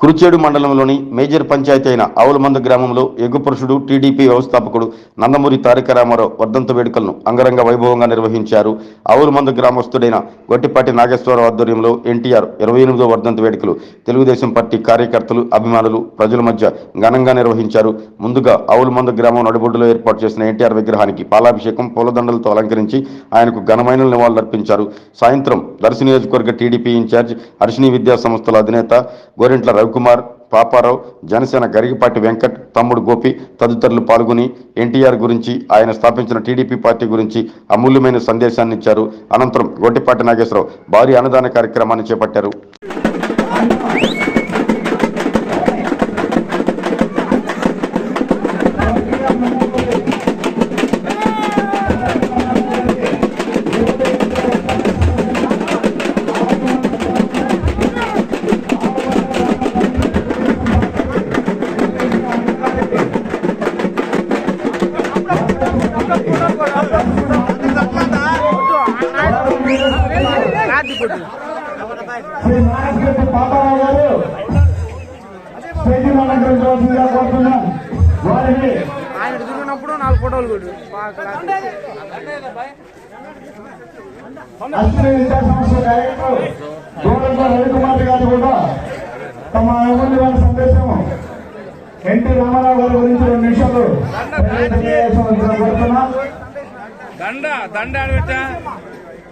కురుచేడు మండలంలోని మేజర్ పంచాయతీ అయిన ఆవులమంద గ్రామంలో ఎగుపురుషుడు టీడీపీ వ్యవస్థాపకుడు నందమూరి తారక రామారావు వర్ధంత వేడుకలను అంగరంగ వైభవంగా నిర్వహించారు. ఆవులమంద గ్రామస్తుడైన గొట్టిపాటి నాగేశ్వరరావు ఆధ్వర్యంలో ఎన్టీఆర్ ఇరవై ఎనిమిదో వర్ధంత వేడుకలు. తెలుగుదేశం పార్టీ కార్యకర్తలు అభిమానులు ప్రజల మధ్య ఘనంగా నిర్వహించారు. ముందుగా ఆవులమంద గ్రామం నడిబొడ్డులో ఏర్పాటు చేసిన ఎన్టీఆర్ విగ్రహానికి పాలాభిషేకం పూలదండలతో అలంకరించి ఆయనకు ఘనమైన నివాళులర్పించారు సాయంత్రం దర్శి నియోజకవర్గ టీడీపీ ఇన్ఛార్జ్ హర్షిణి విద్యా సంస్థల అధినేత గోరెంట్ల రవికుమార్ పాపారావు జనసేన గరిగిపాటి వెంకట్ తమ్ముడు గోపి తదితరులు పాల్గొని ఎన్టీఆర్ గురించి ఆయన స్థాపించిన టీడీపీ పార్టీ గురించి అమూల్యమైన సందేశాన్ని ఇచ్చారు అనంతరం గొడ్డిపాటి నాగేశ్వరరావు భారీ అన్నదాన కార్యక్రమాన్ని చేపట్టారు. శ్రీ నారాయణ పాపారావు గారు స్టేజీ అలంకరించవలసిందిగా కోరుతున్నాం వారిని ఆయన తిరిగినప్పుడు నాలుగు ఫోటోలు కొడు. అశ్విని విద్యా సంస్థ డైరెక్టర్ దూరంలో రవికుమార్ గారు కూడా తమ అమూల్యమైన సందేశం ఎన్టీ రామారావు గారి గురించి రెండు నిమిషాలు తెలియజేయవలసిందిగా కోరుతున్నాం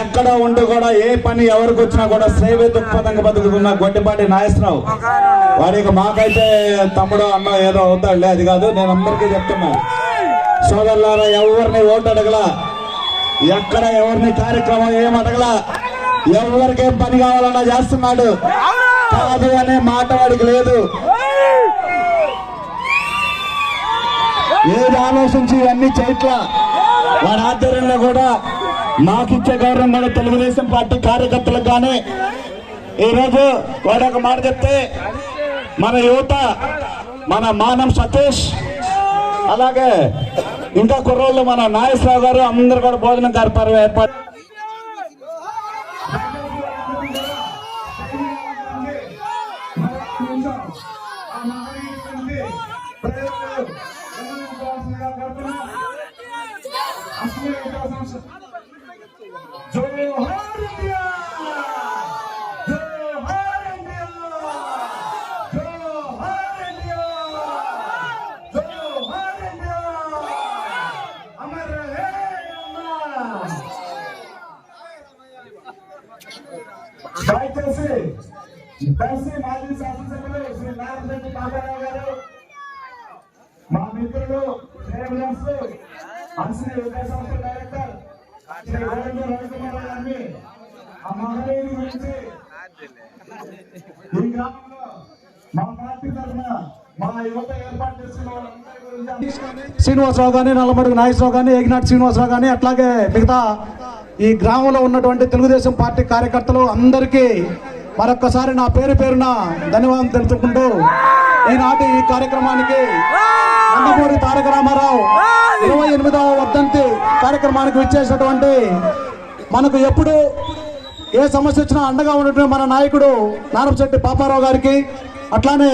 ఎక్కడ ఉండి కూడా ఏ పని ఎవరికి వచ్చినా కూడా సేవే దృక్పథంగా బతుకుతున్న గొడ్డిపాటి నాగేశ్వరరావు. వాడికి మాకైతే తమ్ముడు అన్న ఏదో అవుతాడులే అది కాదు నేను అందరికీ చెప్తున్నా. సోదరులారా ఎవరిని ఓటు అడగలా? ఎక్కడ ఎవరిని కార్యక్రమం ఏం అడగలా? ఎవరికేం పని కావాలన్నా చేస్తున్నాడు. కాదు అనే మాట వాడికి లేదు. ఏది ఆలోచించి ఇవన్నీ చేయట్లా? వారి ఆధ్వర్యంలో కూడా మాకిచ్చే గౌరవం మన తెలుగుదేశం పార్టీ కార్యకర్తలకు కానీ ఈరోజు వాడు ఒక మాట చెప్తే మన యువత మన మానం సతీష్ అలాగే ఇంకా కుర్రోళ్ళు మన నాగేశ్వరరావు గారు అందరు కూడా భోజనం కార్యక్రమం ఏర్పాటు. జోహార్ ఇండియా జోహార్ ఇండియా జోహార్ ఇండియా జోహార్ ఇండియా అమర్ రహే అల్లాహ్ దయచేసి దర్శి మాజీ శాసనసభ్యులు శ్రీ నారాయణ బాబారావు గారు మా మిత్రులు శ్రేయభిలాషులు హర్షిని విద్యా సంస్థ డైరెక్టర్ శ్రీ రవికుమార్ గారిని ఆ గురించి ఈ గ్రామంలో మా పార్టీ తరఫున శ్రీనివాసరావు కానీ నల్లమడుగు నాగేశ్వరరావు కానీ ఏగినాటి శ్రీనివాసరావు కానీ అట్లాగే మిగతా ఈ గ్రామంలో ఉన్నటువంటి తెలుగుదేశం పార్టీ కార్యకర్తలు అందరికీ మరొక్కసారి నా పేరు పేరున ధన్యవాదం తెలుపుకుంటూ ఈనాటి ఈ కార్యక్రమానికి నందమూరి తారక రామారావు ఇరవై ఎనిమిదవ వర్ధంతి కార్యక్రమానికి విచ్చేసినటువంటి మనకు ఎప్పుడు ఏ సమస్య వచ్చినా అండగా ఉన్నటువంటి మన నాయకుడు నారపశెట్టి పాపారావు గారికి అట్లానే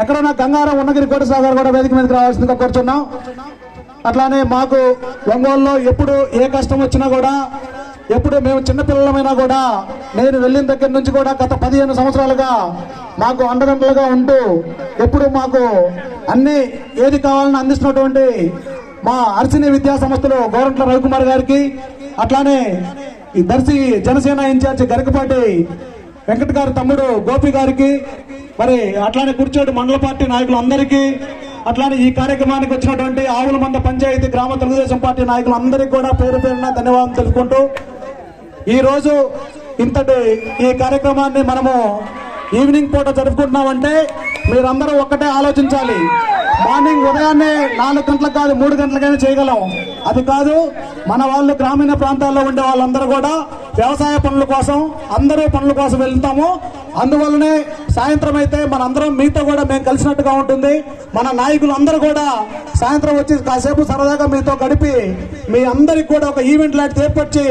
ఎక్కడన్నా గంగారం ఉన్నగిరి కోటేశ్వర గారు కూడా వేదిక మీదకి రావాల్సిందిగా కోరుచున్నాం. అట్లానే మాకు ఒంగోలులో ఎప్పుడు ఏ కష్టం వచ్చినా కూడా ఎప్పుడు మేము చిన్నపిల్లలమైనా కూడా నేను వెళ్ళిన దగ్గర నుంచి కూడా గత పదిహేను సంవత్సరాలుగా మాకు అండదండలుగా ఉంటూ ఎప్పుడు మాకు అన్ని ఏది కావాలని అందిస్తున్నటువంటి మా అర్చని విద్యా సంస్థలు గోరంట్ల రవికుమార్ గారికి అట్లానే ఈ దర్శి జనసేన ఇన్ఛార్జి గరికపాటి వెంకట గారి తమ్ముడు గోపి గారికి మరి అట్లానే కూర్చోటి మండల పార్టీ నాయకులందరికీ అట్లానే ఈ కార్యక్రమానికి వచ్చినటువంటి ఆవుల మంద పంచాయతీ గ్రామ తెలుగుదేశం పార్టీ నాయకులందరికీ కూడా పేరు పేరున ధన్యవాదాలు తెలుసుకుంటూ ఈరోజు ఇంతటి ఈ కార్యక్రమాన్ని మనము ఈవినింగ్ పూట జరుపుకుంటున్నామంటే మీరందరూ ఒక్కటే ఆలోచించాలి. మార్నింగ్ ఉదయాన్నే నాలుగు గంటలకు కాదు మూడు గంటలకైనా చేయగలం. అది కాదు మన వాళ్ళు గ్రామీణ ప్రాంతాల్లో ఉండే వాళ్ళందరూ కూడా వ్యవసాయ పనుల కోసం అందరూ పనుల కోసం వెళ్తాము. అందువల్లనే సాయంత్రం అయితే మనందరం మీతో కూడా మేము కలిసినట్టుగా ఉంటుంది. మన నాయకులు అందరూ కూడా సాయంత్రం వచ్చి కాసేపు సరదాగా మీతో గడిపి మీ అందరికి కూడా ఒక ఈవెంట్ లాంటి ఏర్పరిచి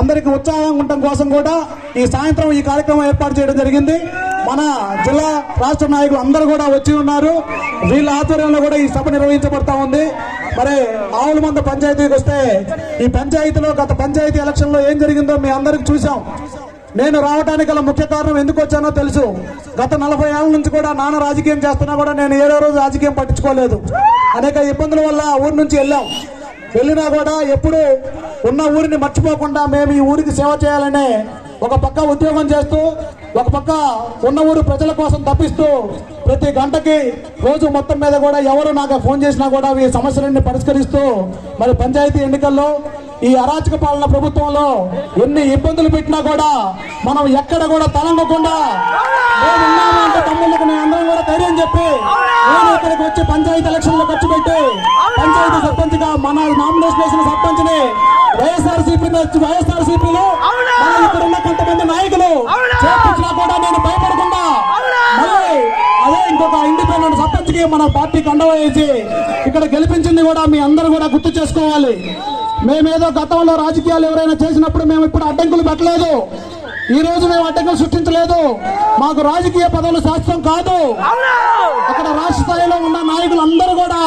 అందరికి ఉత్సాహంగా ఉండటం కోసం కూడా ఈ సాయంత్రం ఈ కార్యక్రమం ఏర్పాటు చేయడం జరిగింది. మన జిల్లా రాష్ట్ర నాయకులు అందరూ కూడా వచ్చి ఉన్నారు. వీళ్ళ ఆధ్వర్యంలో కూడా ఈ సభ నిర్వహించబడతా ఉంది. మరి ఆవుల మంద పంచాయతీకి వస్తే ఈ పంచాయతీలో గత పంచాయతీ ఎలక్షన్లో ఏం జరిగిందో మీ అందరికి చూసాం నేను రావడానికి గల ముఖ్య కారణం ఎందుకు వచ్చానో తెలుసు. గత నలభై ఏళ్ళ నుంచి కూడా నాన్న రాజకీయం చేస్తున్నా కూడా నేను ఏడో రోజు రాజకీయం పట్టించుకోలేదు. అనేక ఇబ్బందుల వల్ల ఊరి నుంచి వెళ్ళాం. వెళ్ళినా కూడా ఎప్పుడు ఉన్న ఊరిని మర్చిపోకుండా మేము ఈ ఊరికి సేవ చేయాలనే ఒక పక్క ఉద్యోగం చేస్తూ ఒక పక్క ఉన్న ఊరు ప్రజల కోసం తప్పిస్తూ ప్రతి గంటకి రోజు మొత్తం మీద కూడా ఎవరు నాకు ఫోన్ చేసినా కూడా ఈ సమస్యలన్నీ పరిష్కరిస్తూ మరి పంచాయతీ ఎన్నికల్లో ఈ అరాచక పాలన ప్రభుత్వంలో ఎన్ని ఇబ్బందులు పెట్టినా కూడా మనం ఎక్కడ కూడా తలంగకుండా మేము ఉన్నాము అంటే తమ్ముళ్ళకి నేను అందరం కూడా ధైర్యం చెప్పి నేను ఇక్కడికి వచ్చి పంచాయతీ ఎలక్షన్లో ఖర్చు పెట్టి పంచాయతీ సర్పంచ్గా మన నామినేషన్ వేసిన సర్పంచ్ని వైఎస్ఆర్ సిపి వైఎస్ఆర్ సిపిలో ఇక్కడ ఉన్న కొంతమంది నాయకులు చేపించినా కూడా నేను భయపడకుండా మళ్ళీ అదే ఇంకొక ఇండిపెండెంట్ సర్పంచ్కి మన పార్టీకి అండవ వేసి ఇక్కడ గెలిపించింది కూడా మీ అందరూ కూడా గుర్తు చేసుకోవాలి. మేమేదో గతంలో రాజకీయాలు ఎవరైనా చేసినప్పుడు మేము ఇప్పుడు అడ్డంకులు పెట్టలేదు. ఈ రోజు మేము అడ్డంకులు సృష్టించలేదు. మాకు రాజకీయ పదవులు శాస్త్రం కాదు. అక్కడ రాష్ట్ర స్థాయిలో ఉన్న నాయకులు అందరూ కూడా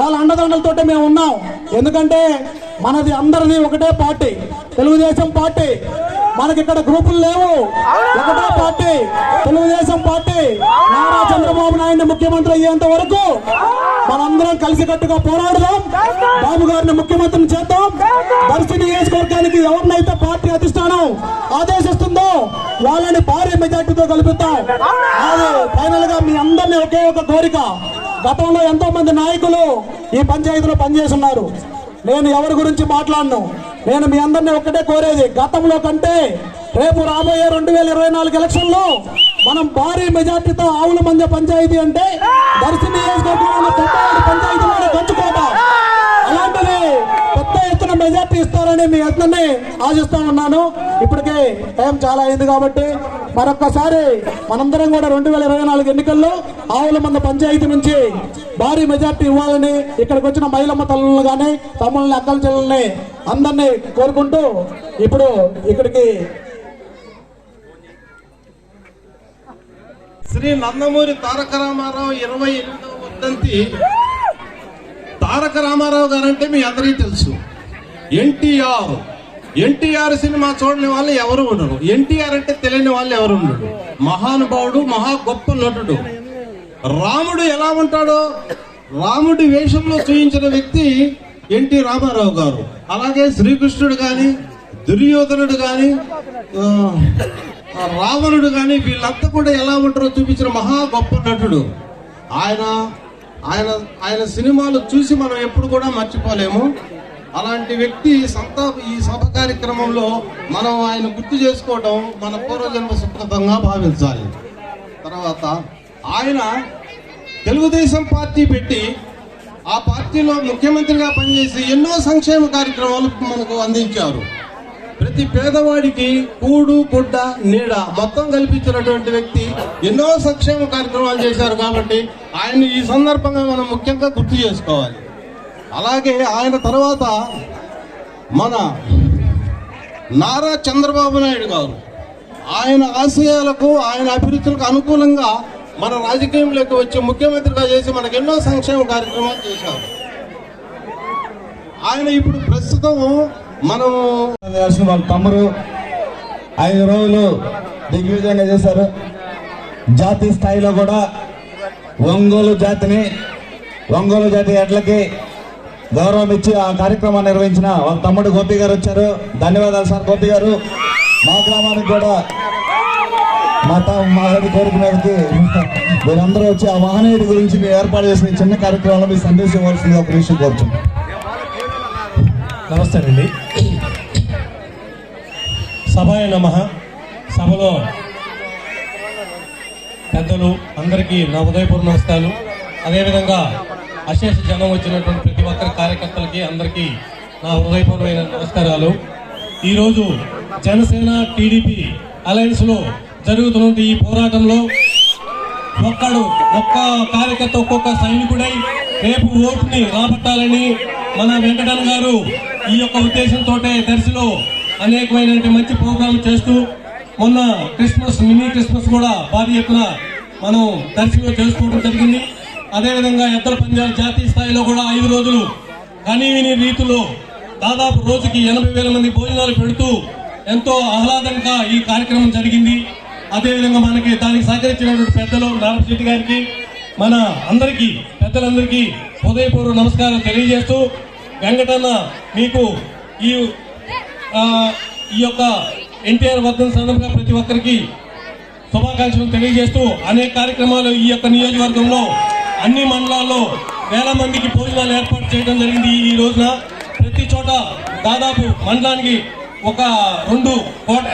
వాళ్ళ అండదండలతోటే మేము ఉన్నాం. ఎందుకంటే మనది అందరిది ఒకటే పార్టీ. తెలుగుదేశం పార్టీ. మనకి ఇక్కడ గ్రూపులు లేవు. ఒకటే పార్టీ తెలుగుదేశం పార్టీ నారా చంద్రబాబు నాయుడు ముఖ్యమంత్రి అయ్యేంత వరకు మనందరం కలిసికట్టుగా పోరాడదాం. బాబు గారిని ముఖ్యమంత్రిని చేద్దాం. దర్శి నియోజకవర్గానికి ఎవరినైతే పార్టీ అధిష్టానం ఆదేశిస్తుందో వాళ్ళని భారీ మెజార్టీతో కలుపుతాం అది ఫైనల్గా మీ అందరినీ ఒకే ఒక కోరిక. గతంలో ఎంతో మంది నాయకులు ఈ పంచాయతీలో పనిచేస్తున్నారు నేను ఎవరి గురించి మాట్లాడను? నేను మీ అందరినీ ఒక్కటే కోరేది గతంలో కంటే రేపు రాబోయే రెండు వేల ఇరవై నాలుగు ఎలక్షన్లో మనం భారీ మెజార్టీతో ఆవుల మంది పంచాయతీ అంటే దర్శి నియోజకవర్గంలో పెద్ద పంచాయతీలోనే అలాంటిది ఎత్తున మెజార్టీ ఇస్తారని మీ అందరినీ ఆశిస్తూ ఉన్నాను. ఇప్పటికే టైం చాలా అయింది కాబట్టి మరొక్కసారి మనందరం కూడా రెండు వేల ఇరవై నాలుగు ఎన్నికల్లో ఆవుల మంద పంచాయతీ నుంచి భారీ మెజార్టీ ఇవ్వాలని ఇక్కడికి వచ్చిన మహిళమ్మ తల్లులను కానీ తమ్ముళ్ళని అక్కల చెల్లెల్ని అందరినీ కోరుకుంటూ ఇప్పుడు ఇక్కడికి శ్రీ నందమూరి తారక రామారావు ఇరవై ఎనిమిదవ వర్ధంతి తారక రామారావు గారంటే మీ అందరికీ తెలుసు. ఎన్టీఆర్. ఎన్టీఆర్ సినిమా చూడని వాళ్ళు ఎవరు ఉండరు. ఎన్టీఆర్ అంటే తెలియని వాళ్ళు ఎవరు ఉండరు. మహానుభావుడు మహా గొప్ప నటుడు. రాముడు ఎలా ఉంటాడో రాముడి వేషంలో చూయించిన వ్యక్తి ఎన్టీ రామారావు గారు. అలాగే శ్రీకృష్ణుడు కానీ దుర్యోధనుడు కానీ రావణుడు కానీ వీళ్ళంతా కూడా ఎలా ఉంటారో చూపించిన మహా గొప్ప నటుడు. ఆయన ఆయన ఆయన సినిమాలు చూసి మనం ఎప్పుడు కూడా మర్చిపోలేము. అలాంటి వ్యక్తి సంతాప ఈ సభ కార్యక్రమంలో మనం ఆయన గుర్తు చేసుకోవడం మన పూర్వజన్మ సుకృతంగా భావించాలి. తర్వాత ఆయన తెలుగుదేశం పార్టీ పెట్టి ఆ పార్టీలో ముఖ్యమంత్రిగా పనిచేసి ఎన్నో సంక్షేమ కార్యక్రమాలు మనకు అందించారు. ప్రతి పేదవాడికి కూడు గుడ్డ నీడ మొత్తం కల్పించినటువంటి వ్యక్తి ఎన్నో సంక్షేమ కార్యక్రమాలు చేశారు కాబట్టి ఆయన ఈ సందర్భంగా మనం ముఖ్యంగా గుర్తు చేసుకోవాలి. అలాగే ఆయన తర్వాత మన నారా చంద్రబాబు నాయుడు గారు. ఆయన ఆశయాలకు ఆయన అభిరుచులకు అనుకూలంగా మన రాజకీయంలోకి వచ్చి ముఖ్యమంత్రిగా చేసి మనకు ఎన్నో సంక్షేమ కార్యక్రమాలు చేశారు. ఆయన ఇప్పుడు ప్రస్తుతం మనము వాళ్ళ తమ్ముడు ఐదు రోజులు దిగ్విజయంగా చేశారు. జాతీయ స్థాయిలో కూడా ఒంగోలు జాతిని ఒంగోలు జాతి ఎడ్లకి గౌరవం ఇచ్చి ఆ కార్యక్రమాన్ని నిర్వహించిన వాళ్ళ తమ్ముడు గోపి గారు వచ్చారు. ధన్యవాదాలు సార్ గోపి గారు. మా గ్రామానికి కూడా మా మాది మా కోరిక మీరందరూ వచ్చి ఆ మహనీయుడి గురించి మీరు ఏర్పాటు చేసిన చిన్న కార్యక్రమంలో మీ సందేశం ఇవ్వాల్సింది ఒక విషయం కోరుతున్నాం నమస్తేనండి సభాయ నమ. సభలో పెద్దలు అందరికీ నా ఉదయపూర్వ నమస్కారాలు. అదేవిధంగా అశేష జనం వచ్చినటువంటి ప్రతి ఒక్కరి కార్యకర్తలకి అందరికీ నా హృదయపూర్వమైన నమస్కారాలు. ఈరోజు జనసేన టీడీపీ అలయన్స్లో జరుగుతున్న ఈ పోరాటంలో ఒక్కడు ఒక్క కార్యకర్త ఒక్కొక్క సైనికుడై రేపు ఓటుని రాబట్టాలని మన వెంకటన్ గారు ఈ యొక్క ఉద్దేశంతో దర్శిలో అనేకమైనటువంటి మంచి ప్రోగ్రాం చేస్తూ మొన్న క్రిస్మస్ మినీ క్రిస్మస్ కూడా భారీ ఎత్తున మనం దర్శిలో చేసుకోవడం జరిగింది. అదేవిధంగా ఎద్దల పంజాబ్ జాతీయ స్థాయిలో కూడా ఐదు రోజులు కనీవిని రీతిలో దాదాపు రోజుకి ఎనభై వేల మంది భోజనాలు పెడుతూ ఎంతో ఆహ్లాదంగా ఈ కార్యక్రమం జరిగింది. అదేవిధంగా మనకి దానికి సహకరించినటువంటి పెద్దలు నారాయణరెడ్డి గారికి మన అందరికీ పెద్దలందరికీ హృదయపూర్వ నమస్కారం తెలియజేస్తూ వెంకటన్న మీకు ఈ ఈ యొక్క ఎన్టీఆర్ వర్ధన సందర్భంగా ప్రతి ఒక్కరికి శుభాకాంక్షలు తెలియజేస్తూ అనేక కార్యక్రమాలు ఈ యొక్క నియోజకవర్గంలో అన్ని మండలాల్లో వేల మందికి భోజనాలు ఏర్పాటు చేయడం జరిగింది. ఈ రోజున ప్రతి చోట దాదాపు మండలానికి ఒక రెండు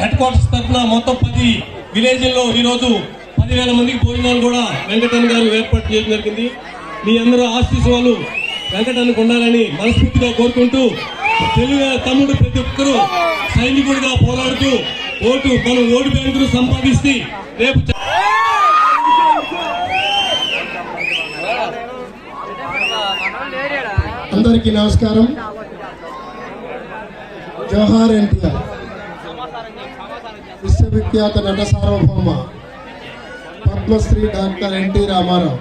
హెడ్ క్వార్టర్స్ తరఫున మొత్తం పది విలేజ్ల్లో ఈరోజు పదివేల మందికి భోజనాలు కూడా వెంకటన్ గారు ఏర్పాటు చేయడం జరిగింది. మీ అందరూ ఆస్తి వాళ్ళు వెంకటన్కు ఉండాలని మనస్ఫూర్తిగా కోరుకుంటూ తెలుగు తమ్ముడు ప్రతి ఒక్కరూ సైనికుడిగా పోరాడుతూ ఓటు మనం ఓటు బ్యాంకులు సంపాదిస్తే రేపు అందరికీ నమస్కారం. జవహర్ ఎన్టీఆర్. విశ్వవిఖ్యాత నట సార్వభౌమ. Padmashri doctor NT Ramarao.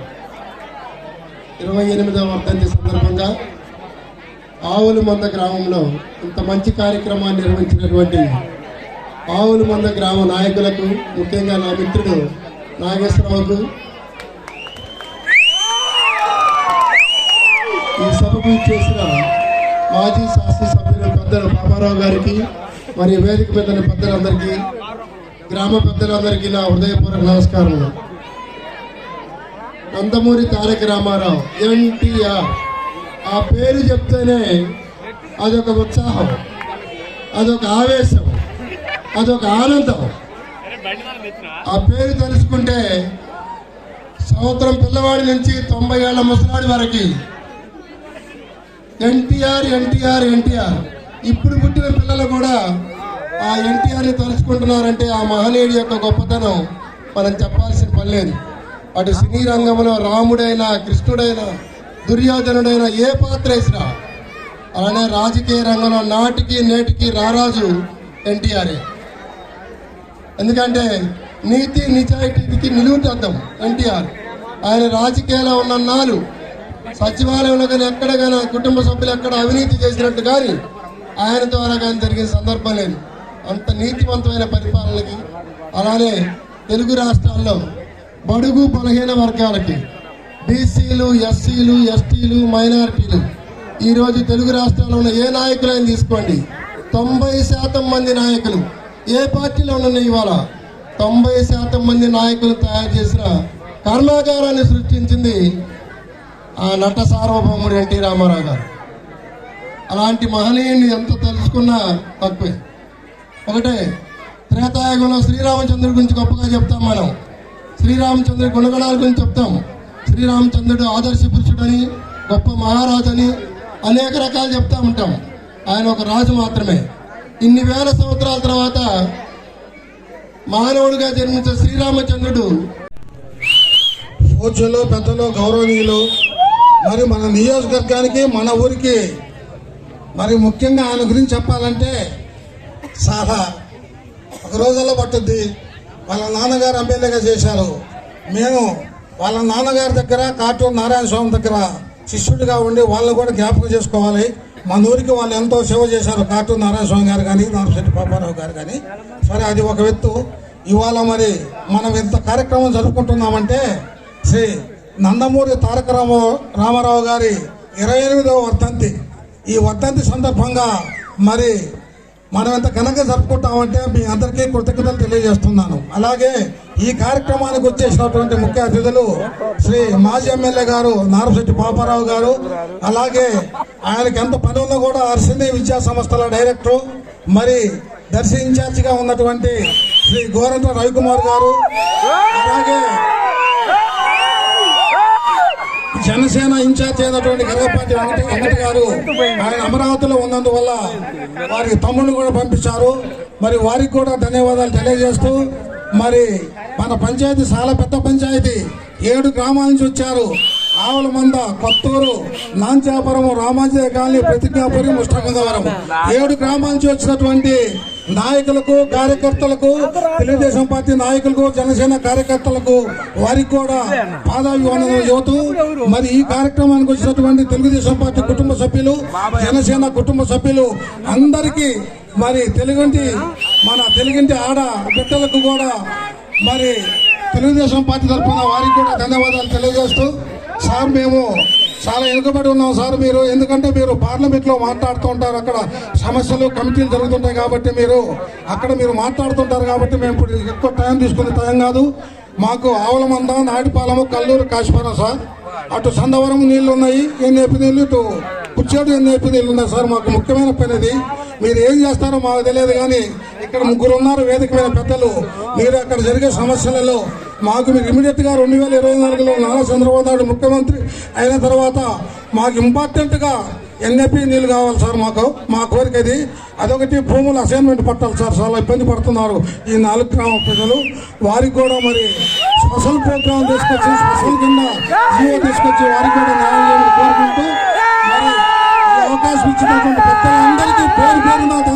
ఇరవై ఎనిమిదవ వర్ధంతి సందర్భంగా ఆవుల మంద గ్రామంలో ఇంత మంచి కార్యక్రమాన్ని నిర్వహించినటువంటి ఆవుల మంద గ్రామ నాయకులకు ముఖ్యంగా నా మిత్రుడు నాగేశ్వరరావుకు ఈ చేసిన మాజీ శాసనసభ్యులు పెద్దలు బాబారావు గారికి మరి వేదిక పెద్దల పెద్దలందరికీ గ్రామ పెద్దలందరికీ నా హృదయపూర్వక నమస్కారం నందమూరి తారక రామారావు ఎన్టీఆర్ ఆ పేరు చెప్తేనే అదొక ఉత్సాహం అదొక ఆవేశం అదొక ఆనందం. ఆ పేరు తెలుసుకుంటే సంవత్సరం పిల్లవాడి నుంచి తొంభై ఏళ్ళ ముసలాడి వరకు ఎన్టీఆర్ ఎన్టీఆర్ ఎన్టీఆర్. ఇప్పుడు పుట్టిన పిల్లలు కూడా ఆ ఎన్టీఆర్ని తలుచుకుంటున్నారంటే ఆ మహనీయుడి యొక్క గొప్పతనం. మనం చెప్పాల్సిన పని లేదు. అటు సినీ రంగంలో రాముడైనా కృష్ణుడైనా దుర్యోధనుడైన ఏ పాత్ర వేసినా అలానే రాజకీయ రంగంలో నాటికి నేటికి రారాజు ఎన్టీఆర్ఏ ఎందుకంటే నీతి నిజాయితీకి నిలువుటద్దం ఎన్టీఆర్. ఆయన రాజకీయాల్లో ఉన్న నాలుగు సచివాలయంలో కానీ ఎక్కడ కానీ కుటుంబ సభ్యులు ఎక్కడ అవినీతి చేసినట్టు కానీ ఆయన ద్వారా కానీ జరిగిన సందర్భం లేదు. అంత నీతివంతమైన పరిపాలనకి అలానే తెలుగు రాష్ట్రాల్లో బడుగు బలహీన వర్గాలకి బీసీలు ఎస్సీలు ఎస్టీలు మైనారిటీలు ఈరోజు తెలుగు రాష్ట్రాల్లో ఉన్న ఏ నాయకులైనా తీసుకోండి. తొంభై శాతం మంది నాయకులు ఏ పార్టీలో ఉన్న ఇవాళ తొంభై శాతం మంది నాయకులు తయారు చేసిన కర్మాగారాన్ని సృష్టించింది ఆ నట సార్వభౌముడు ఎన్టీ రామారావు గారు. అలాంటి మహనీయుని ఎంత తెలుసుకున్నా తక్కువే ఒకటే త్రేతాయుగంలో శ్రీరామచంద్రుడి గురించి గొప్పగా చెప్తాం మనం. శ్రీరామచంద్రుడి గుణగణాల గురించి చెప్తాం. శ్రీరామచంద్రుడు ఆదర్శ పురుషుడని గొప్ప మహారాజని అనేక రకాలు చెప్తా ఉంటాం. ఆయన ఒక రాజు మాత్రమే. ఇన్ని వేల సంవత్సరాల తర్వాత మానవుడిగా జన్మించిన శ్రీరామచంద్రుడు పూజలో పెద్దలు గౌరవనీయులు మరి మన నియోజకవర్గానికి మన ఊరికి మరి ముఖ్యంగా ఆయన గురించి చెప్పాలంటే చాలా ఒక రోజుల్లో పట్టుద్ది. వాళ్ళ నాన్నగారు ఎమ్మెల్యేగా చేశారు. మేము వాళ్ళ నాన్నగారి దగ్గర కాటూరు నారాయణ స్వామి దగ్గర శిష్యుడిగా ఉండి వాళ్ళు కూడా జ్ఞాపకం చేసుకోవాలి. మన ఊరికి వాళ్ళు ఎంతో సేవ చేశారు. కాటూరు నారాయణ స్వామి గారు కానీ నారశెట్టి పాపారావు గారు కానీ. సరే అది ఒక వ్యక్తు ఇవాళ మరి మనం ఇంత కార్యక్రమం జరుపుకుంటున్నామంటే శ్రీ నందమూరి తారక రామ రామారావు గారి ఇరవై ఎనిమిదవ వర్ధంతి. ఈ వర్ధంతి సందర్భంగా మరి మనం ఎంత ఘనంగా జరుపుకుంటామంటే మీ అందరికీ కృతజ్ఞతలు తెలియజేస్తున్నాను. అలాగే ఈ కార్యక్రమానికి వచ్చేసినటువంటి ముఖ్య అతిథులు శ్రీ మాజీ ఎమ్మెల్యే గారు నారశెట్టి పాపారావు గారు అలాగే ఆయనకి ఎంత పని ఉందో కూడా అర్సిని విద్యా సంస్థల డైరెక్టర్ మరి దర్శి ఇన్ఛార్జిగా ఉన్నటువంటి శ్రీ గోరంట రవికుమార్ గారు అలాగే జనసేన ఇన్ఛార్జ్ అయినటువంటి గరగపాటి వెంకట వెంకట గారు ఆయన అమరావతిలో ఉన్నందువల్ల వారికి తమ్ముళ్ళు కూడా పంపించారు. మరి వారికి కూడా ధన్యవాదాలు తెలియజేస్తూ మరి మన పంచాయతీ చాలా పెద్ద పంచాయతీ. ఏడు గ్రామాల నుంచి వచ్చారు. ఆవుల మంద కొత్తూరు నాంచాపురం రామాంజయ కాలనీ ప్రతిజ్ఞాపురి ముష్టగంధవరం ఏడు గ్రామాల నుంచి వచ్చినటువంటి నాయకులకు కార్యకర్తలకు తెలుగుదేశం పార్టీ నాయకులకు జనసేన కార్యకర్తలకు వారికి కూడా పాదాభివందనం యువత మరి ఈ కార్యక్రమానికి వచ్చినటువంటి తెలుగుదేశం పార్టీ కుటుంబ సభ్యులు జనసేన కుటుంబ సభ్యులు అందరికీ మరి తెలుగుంటి మన తెలుగింటి ఆడ బిడ్డలకు కూడా మరి తెలుగుదేశం పార్టీ తరఫున వారికి కూడా ధన్యవాదాలు తెలియజేస్తూ సార్ మేము చాలా వెనుకబడి ఉన్నాం సార్ మీరు. ఎందుకంటే మీరు పార్లమెంట్లో మాట్లాడుతూ ఉంటారు. అక్కడ సమస్యలు కమిటీలు జరుగుతుంటాయి కాబట్టి మీరు అక్కడ మీరు మాట్లాడుతుంటారు కాబట్టి మేము ఇప్పుడు ఎక్కువ టైం తీసుకునే టైం కాదు. మాకు ఆవుల మంద నాటిపాలెము కల్లూరు కాశీపురం సార్. అటు సందవరం నీళ్ళు ఉన్నాయి ఎన్నేపి నీళ్ళు? ఇటు కుర్చేడు ఎన్నేపి నీళ్ళు ఉన్నాయి సార్. మాకు ముఖ్యమైన పనిది మీరు ఏం చేస్తారో మాకు తెలియదు కానీ ఇక్కడ ముగ్గురు ఉన్నారు. వేదిక మీద పెద్దలు. మీరు అక్కడ జరిగే సమస్యలలో మాకు మీరు ఇమీడియట్గా రెండు వేల ఇరవై నాలుగులో నారా చంద్రబాబు నాయుడు ముఖ్యమంత్రి అయిన తర్వాత మాకు ఇంపార్టెంట్గా ఎన్ఏపీ నీళ్ళు కావాలి సార్ మాకు. మా కోరిక ఇది. అదొకటి భూముల అసైన్మెంట్ పట్టాలి సార్. చాలా ఇబ్బంది పడుతున్నారు ఈ నాలుగు గ్రామ ప్రజలు. వారికి కూడా మరి స్పెషల్ ప్రోగ్రాం తీసుకొచ్చి స్పెషల్ కింద జీవో తీసుకొచ్చి వారికి కూడా న్యాయం చేయాలని కోరుకుంటూ మరి అవకాశం ఇచ్చినటువంటి పెద్దలందరికీ పేరు పేరు నాకు